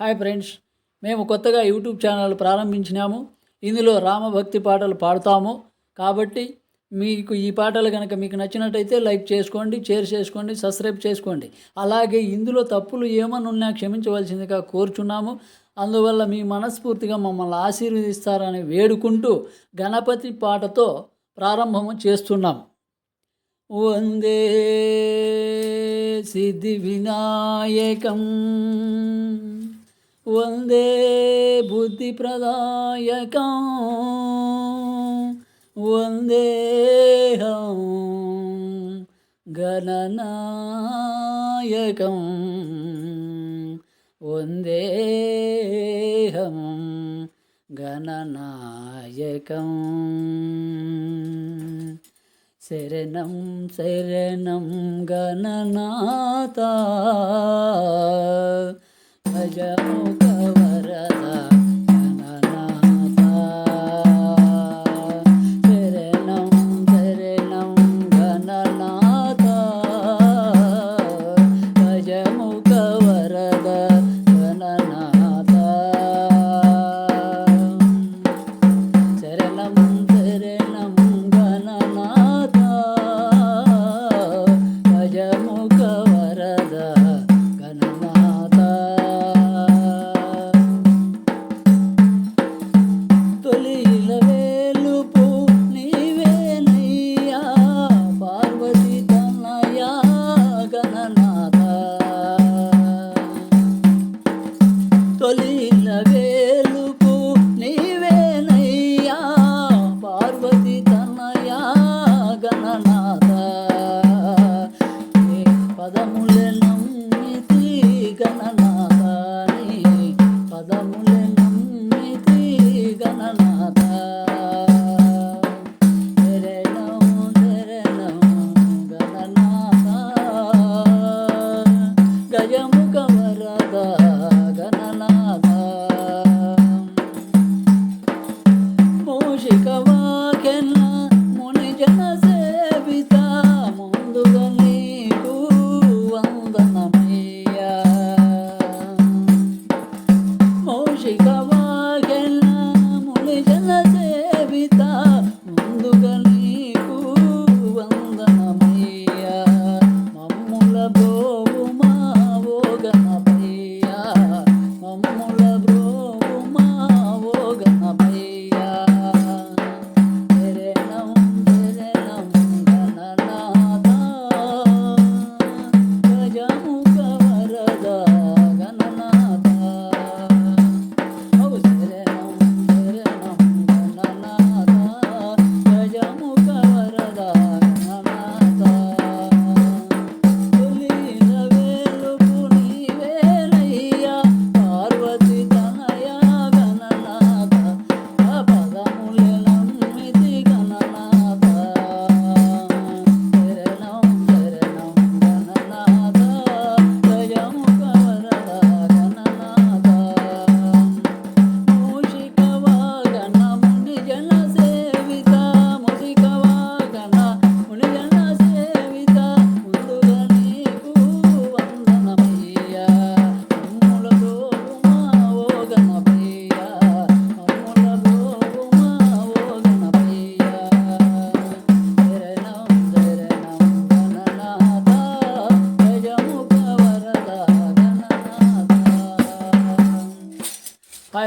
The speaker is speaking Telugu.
హాయ్ ఫ్రెండ్స్ మేము కొత్తగా యూట్యూబ్ ఛానల్ ప్రారంభించినాము. ఇందులో రామభక్తి పాటలు పాడుతాము. కాబట్టి మీకు ఈ పాటలు కనుక మీకు నచ్చినట్టయితే లైక్ చేసుకోండి షేర్ చేసుకోండి సబ్స్క్రైబ్ చేసుకోండి. అలాగే ఇందులో తప్పులు ఏమన్నా ఉన్నా క్షమించవలసిందిగా కోరుచున్నాము. అందువల్ల మీ మనస్ఫూర్తిగా మమ్మల్ని ఆశీర్వదిస్తారని వేడుకుంటూ గణపతి పాటతో ప్రారంభము చేస్తున్నాం వందే సిద్ధి వినాయకం. వందే బుద్ధిప్రదాయకం వందేహం గణనాయకం వందేహం గణనాయకం శరణం శరణం గణనాథ భజము